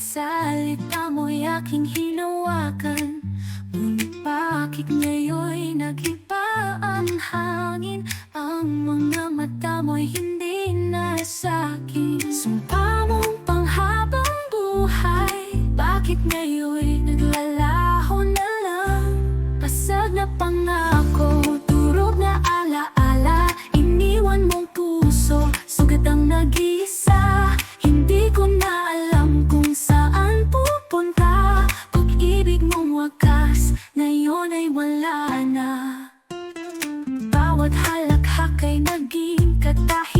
Bawat salita mo'y aking hinawakan Ngunit bakit ngayon naghiba ang hangin? Ang mga mata mo'y hindi na sa'kin Sumpa mong panghabang buhay Bakit ngayon naglalaho na lang? Pasag na pangako ay wala na. Bawat halakhak ay naging katahi.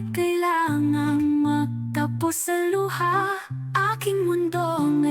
Ngunit kailangang magtapos sa luha. Aking mundo ngayon